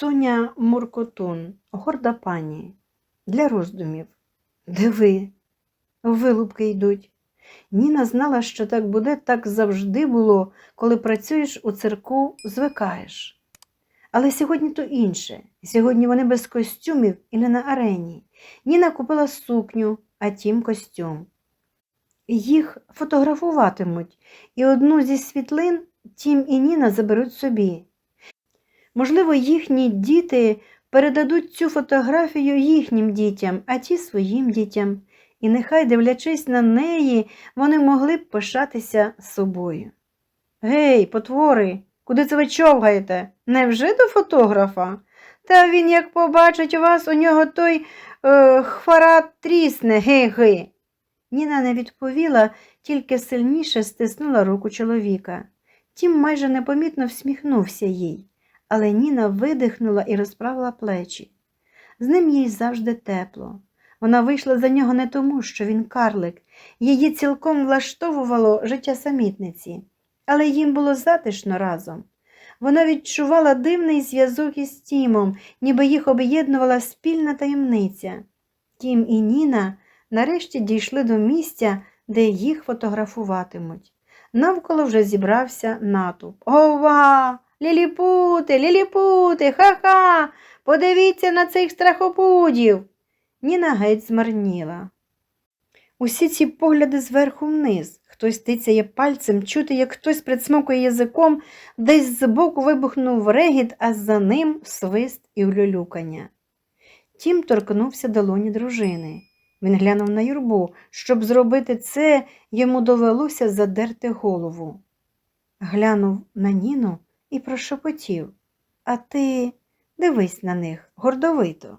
Соня Муркотун, горда пані, для роздумів. Диви, вилупки йдуть. Ніна знала, що так буде, так завжди було, коли працюєш у цирку, звикаєш. Але сьогодні то інше. Сьогодні вони без костюмів і не на арені. Ніна купила сукню, а тім костюм. Їх фотографуватимуть, і одну зі світлин Тім і Ніна заберуть собі. Можливо, їхні діти передадуть цю фотографію їхнім дітям, а ті своїм дітям. І нехай, дивлячись на неї, вони могли б пишатися собою. Гей, потвори, куди це ви човгаєте? Невже до фотографа? Та він, як побачить вас, у нього той е, хварат трісне, ге-ге. Ніна не відповіла, тільки сильніше стиснула руку чоловіка. Тім майже непомітно всміхнувся їй, але Ніна видихнула і розправила плечі. З ним їй завжди тепло. Вона вийшла за нього не тому, що він карлик, її цілком влаштовувало життя самітниці, але їм було затишно разом. Вона відчувала дивний зв'язок із Тімом, ніби їх об'єднувала спільна таємниця. Тім і Ніна нарешті дійшли до місця, де їх фотографуватимуть. Навколо вже зібрався натовп. Ова! Ліліпути, ліліпути, ха-ха! Подивіться на цих страхопудів. Ніна геть змарніла. Усі ці погляди зверху вниз. Хтось тицяє пальцем, чути, як хтось присмокує язиком, десь збоку вибухнув регіт, а за ним свист і улюлюкання. Тім торкнувся долоні дружини. Він глянув на юрбу. Щоб зробити це, йому довелося задерти голову. Глянув на Ніну і прошепотів. А ти дивись на них гордовито.